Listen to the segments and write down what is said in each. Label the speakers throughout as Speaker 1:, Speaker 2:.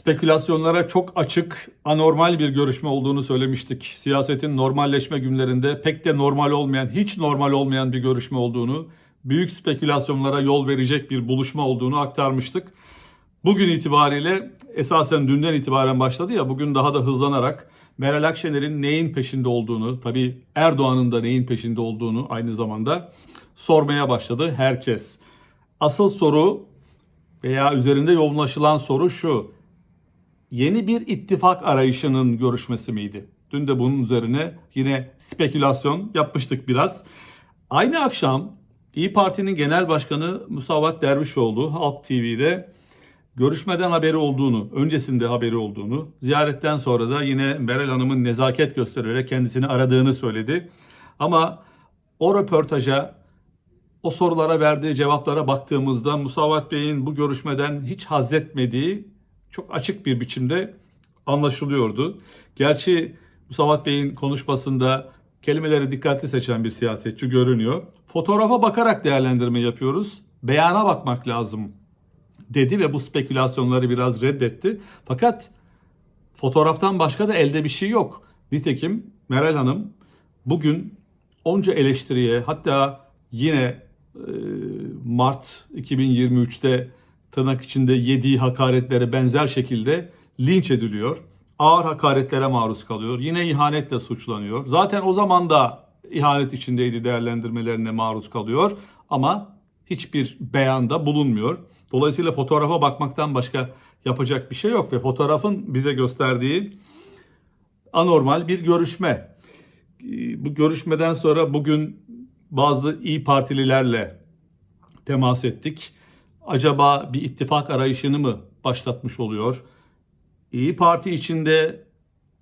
Speaker 1: Spekülasyonlara çok açık, anormal bir görüşme olduğunu söylemiştik. Siyasetin normalleşme günlerinde pek de normal olmayan, hiç normal olmayan bir görüşme olduğunu, büyük spekülasyonlara yol verecek bir buluşma olduğunu aktarmıştık. Bugün itibariyle esasen dünden itibaren başladı ya bugün daha da hızlanarak Meral Akşener'in neyin peşinde olduğunu, tabii Erdoğan'ın da neyin peşinde olduğunu aynı zamanda sormaya başladı herkes. Asıl soru veya üzerinde yoğunlaşılan soru şu. Yeni bir ittifak arayışının görüşmesi miydi? Dün de bunun üzerine yine spekülasyon yapmıştık biraz. Aynı akşam İyi Parti'nin Genel Başkanı Musavat Dervişoğlu Halk TV'de görüşmeden haberi olduğunu, öncesinde haberi olduğunu, ziyaretten sonra da yine Meral Hanım'ın nezaket göstererek kendisini aradığını söyledi. Ama o röportaja, o sorulara verdiği cevaplara baktığımızda Musavat Bey'in bu görüşmeden hiç haz etmediği çok açık bir biçimde anlaşılıyordu. Gerçi Musavat Bey'in konuşmasında kelimeleri dikkatli seçen bir siyasetçi görünüyor. Fotoğrafa bakarak değerlendirme yapıyoruz. Beyana bakmak lazım dedi ve bu spekülasyonları biraz reddetti. Fakat fotoğraftan başka da elde bir şey yok. Nitekim Meral Hanım bugün onca eleştiriye hatta yine e, Mart 2023'te tırnak içinde yediği hakaretlere benzer şekilde linç ediliyor. Ağır hakaretlere maruz kalıyor. Yine ihanetle suçlanıyor. Zaten o zaman da ihanet içindeydi değerlendirmelerine maruz kalıyor. Ama hiçbir beyanda bulunmuyor. Dolayısıyla fotoğrafa bakmaktan başka yapacak bir şey yok ve fotoğrafın bize gösterdiği anormal bir görüşme. Bu görüşmeden sonra bugün bazı iyi Partililerle temas ettik. Acaba bir ittifak arayışını mı başlatmış oluyor? İyi Parti içinde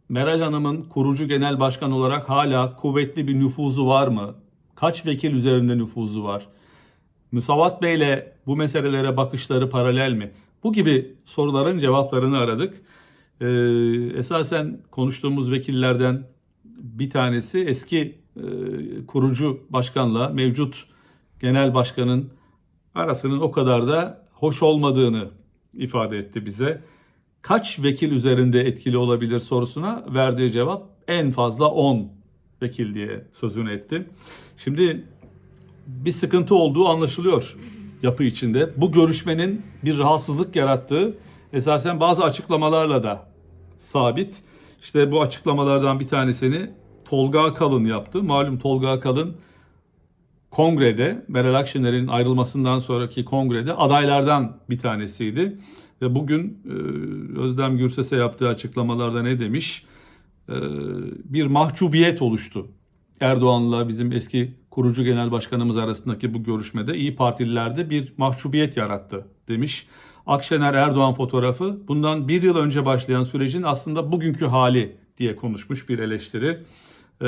Speaker 1: Meral Hanım'ın kurucu genel başkan olarak hala kuvvetli bir nüfuzu var mı? Kaç vekil üzerinde nüfuzu var? Musavat Bey'le bu meselelere bakışları paralel mi? Bu gibi soruların cevaplarını aradık. Ee, esasen konuştuğumuz vekillerden bir tanesi eski e, kurucu başkanla mevcut genel başkanın arasının o kadar da hoş olmadığını ifade etti bize. Kaç vekil üzerinde etkili olabilir sorusuna verdiği cevap en fazla 10 vekil diye sözünü etti. Şimdi bir sıkıntı olduğu anlaşılıyor yapı içinde. Bu görüşmenin bir rahatsızlık yarattığı esasen bazı açıklamalarla da sabit. İşte bu açıklamalardan bir tanesini Tolga Akalın yaptı. Malum Tolga Akalın kongrede Meral Akşener'in ayrılmasından sonraki kongrede adaylardan bir tanesiydi. Ve bugün e, Özlem Gürses'e yaptığı açıklamalarda ne demiş? E, bir mahcubiyet oluştu. Erdoğan'la bizim eski kurucu genel başkanımız arasındaki bu görüşmede İyi Partililerde bir mahcubiyet yarattı demiş. Akşener Erdoğan fotoğrafı bundan bir yıl önce başlayan sürecin aslında bugünkü hali diye konuşmuş bir eleştiri. Ee,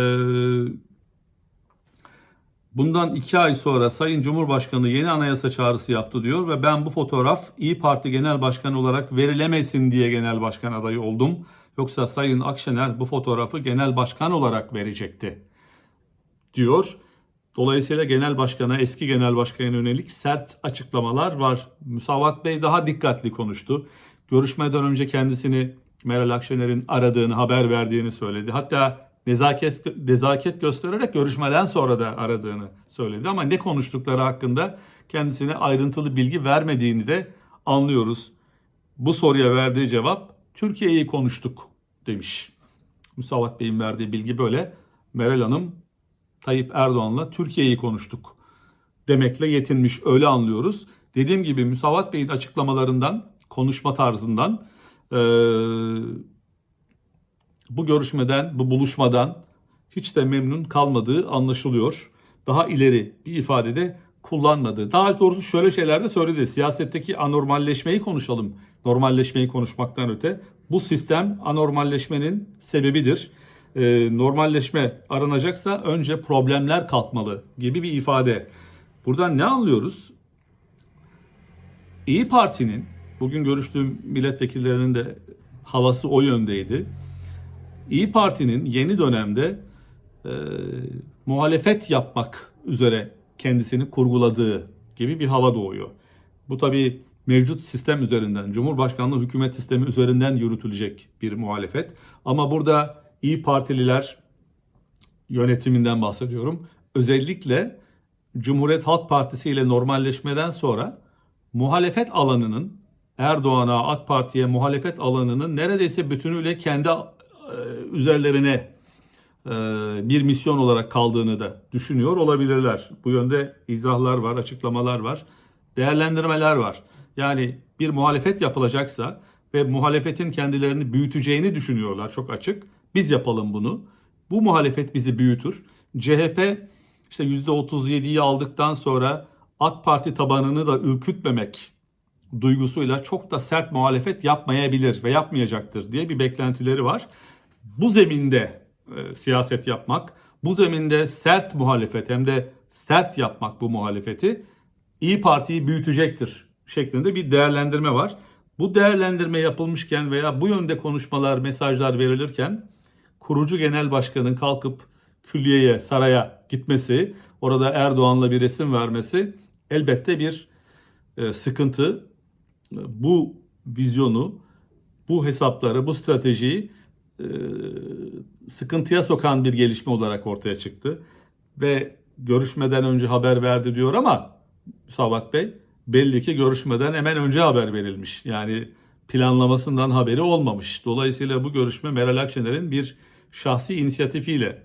Speaker 1: bundan iki ay sonra Sayın Cumhurbaşkanı yeni anayasa çağrısı yaptı diyor ve ben bu fotoğraf İyi Parti Genel Başkanı olarak verilemesin diye genel başkan adayı oldum. Yoksa Sayın Akşener bu fotoğrafı genel başkan olarak verecekti diyor. Dolayısıyla genel başkana, eski genel başkana yönelik sert açıklamalar var. Musavat Bey daha dikkatli konuştu. Görüşmeden önce kendisini Meral Akşener'in aradığını, haber verdiğini söyledi. Hatta nezaket, nezaket göstererek görüşmeden sonra da aradığını söyledi. Ama ne konuştukları hakkında kendisine ayrıntılı bilgi vermediğini de anlıyoruz. Bu soruya verdiği cevap Türkiye'yi konuştuk demiş. Musavat Bey'in verdiği bilgi böyle. Meral Hanım Tayyip Erdoğan'la Türkiye'yi konuştuk demekle yetinmiş öyle anlıyoruz. Dediğim gibi Müsavat Bey'in açıklamalarından, konuşma tarzından e, bu görüşmeden, bu buluşmadan hiç de memnun kalmadığı anlaşılıyor. Daha ileri bir ifadede kullanmadı. Daha doğrusu şöyle şeyler de söyledi. Siyasetteki anormalleşmeyi konuşalım. Normalleşmeyi konuşmaktan öte. Bu sistem anormalleşmenin sebebidir e, normalleşme aranacaksa önce problemler kalkmalı gibi bir ifade. Buradan ne anlıyoruz? İyi Parti'nin bugün görüştüğüm milletvekillerinin de havası o yöndeydi. İyi Parti'nin yeni dönemde e, muhalefet yapmak üzere kendisini kurguladığı gibi bir hava doğuyor. Bu tabii mevcut sistem üzerinden, Cumhurbaşkanlığı hükümet sistemi üzerinden yürütülecek bir muhalefet. Ama burada İyi Partililer yönetiminden bahsediyorum. Özellikle Cumhuriyet Halk Partisi ile normalleşmeden sonra muhalefet alanının Erdoğan'a, AK Parti'ye muhalefet alanının neredeyse bütünüyle kendi üzerlerine e, bir misyon olarak kaldığını da düşünüyor olabilirler. Bu yönde izahlar var, açıklamalar var, değerlendirmeler var. Yani bir muhalefet yapılacaksa ve muhalefetin kendilerini büyüteceğini düşünüyorlar çok açık. Biz yapalım bunu. Bu muhalefet bizi büyütür. CHP işte %37'yi aldıktan sonra AK Parti tabanını da ürkütmemek duygusuyla çok da sert muhalefet yapmayabilir ve yapmayacaktır diye bir beklentileri var. Bu zeminde e, siyaset yapmak, bu zeminde sert muhalefet hem de sert yapmak bu muhalefeti İyi Parti'yi büyütecektir şeklinde bir değerlendirme var. Bu değerlendirme yapılmışken veya bu yönde konuşmalar, mesajlar verilirken kurucu genel başkanın kalkıp külliyeye, saraya gitmesi, orada Erdoğan'la bir resim vermesi elbette bir e, sıkıntı. Bu vizyonu, bu hesapları, bu stratejiyi e, sıkıntıya sokan bir gelişme olarak ortaya çıktı. Ve görüşmeden önce haber verdi diyor ama Sabat Bey belli ki görüşmeden hemen önce haber verilmiş. Yani planlamasından haberi olmamış. Dolayısıyla bu görüşme Meral Akşener'in bir şahsi inisiyatifiyle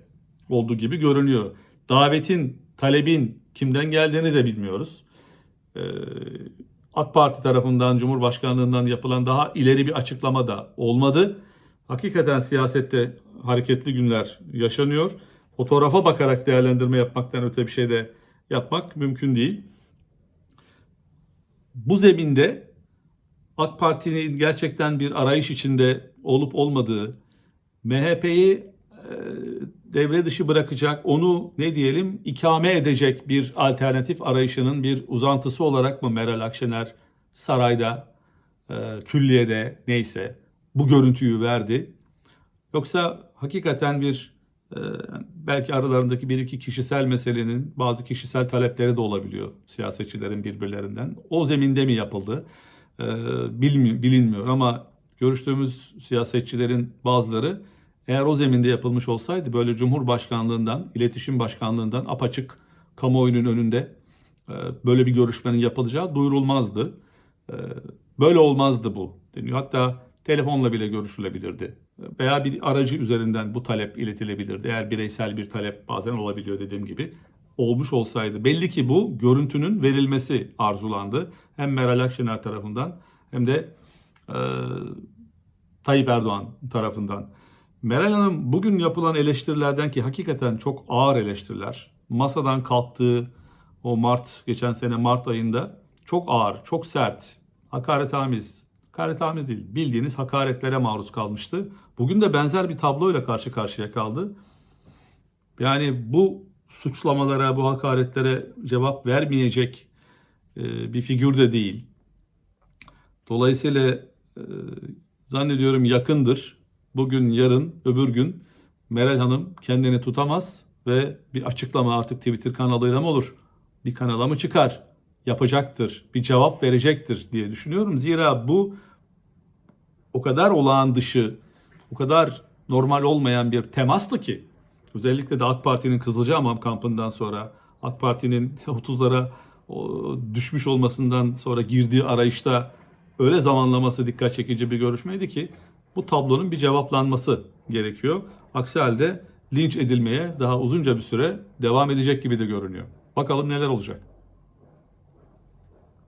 Speaker 1: olduğu gibi görünüyor. Davetin, talebin kimden geldiğini de bilmiyoruz. Ee, AK Parti tarafından, Cumhurbaşkanlığından yapılan daha ileri bir açıklama da olmadı. Hakikaten siyasette hareketli günler yaşanıyor. Fotoğrafa bakarak değerlendirme yapmaktan öte bir şey de yapmak mümkün değil. Bu zeminde AK Parti'nin gerçekten bir arayış içinde olup olmadığı, MHP'yi e, devre dışı bırakacak, onu ne diyelim ikame edecek bir alternatif arayışının bir uzantısı olarak mı Meral Akşener sarayda, e, külliyede neyse bu görüntüyü verdi? Yoksa hakikaten bir e, belki aralarındaki bir iki kişisel meselenin bazı kişisel talepleri de olabiliyor siyasetçilerin birbirlerinden. O zeminde mi yapıldı? Bilmiyor, bilinmiyor ama görüştüğümüz siyasetçilerin bazıları eğer o zeminde yapılmış olsaydı böyle Cumhurbaşkanlığından, İletişim Başkanlığından apaçık kamuoyunun önünde e, böyle bir görüşmenin yapılacağı duyurulmazdı. E, böyle olmazdı bu deniyor. Hatta telefonla bile görüşülebilirdi. Veya bir aracı üzerinden bu talep iletilebilirdi. Eğer bireysel bir talep bazen olabiliyor dediğim gibi olmuş olsaydı. Belli ki bu görüntünün verilmesi arzulandı. Hem Meral Akşener tarafından hem de e, Tayyip Erdoğan tarafından. Meral Hanım bugün yapılan eleştirilerden ki hakikaten çok ağır eleştiriler. Masadan kalktığı o Mart, geçen sene Mart ayında çok ağır, çok sert, hakaretamiz, hakaretamiz değil, bildiğiniz hakaretlere maruz kalmıştı. Bugün de benzer bir tabloyla karşı karşıya kaldı. Yani bu suçlamalara, bu hakaretlere cevap vermeyecek e, bir figür de değil. Dolayısıyla e, zannediyorum yakındır bugün, yarın, öbür gün Meral Hanım kendini tutamaz ve bir açıklama artık Twitter kanalıyla mı olur? Bir kanala mı çıkar? Yapacaktır, bir cevap verecektir diye düşünüyorum. Zira bu o kadar olağan dışı, o kadar normal olmayan bir temastı ki özellikle de AK Parti'nin Kızılcahamam kampından sonra AK Parti'nin 30'lara düşmüş olmasından sonra girdiği arayışta öyle zamanlaması dikkat çekici bir görüşmeydi ki bu tablonun bir cevaplanması gerekiyor. Aksi halde linç edilmeye daha uzunca bir süre devam edecek gibi de görünüyor. Bakalım neler olacak.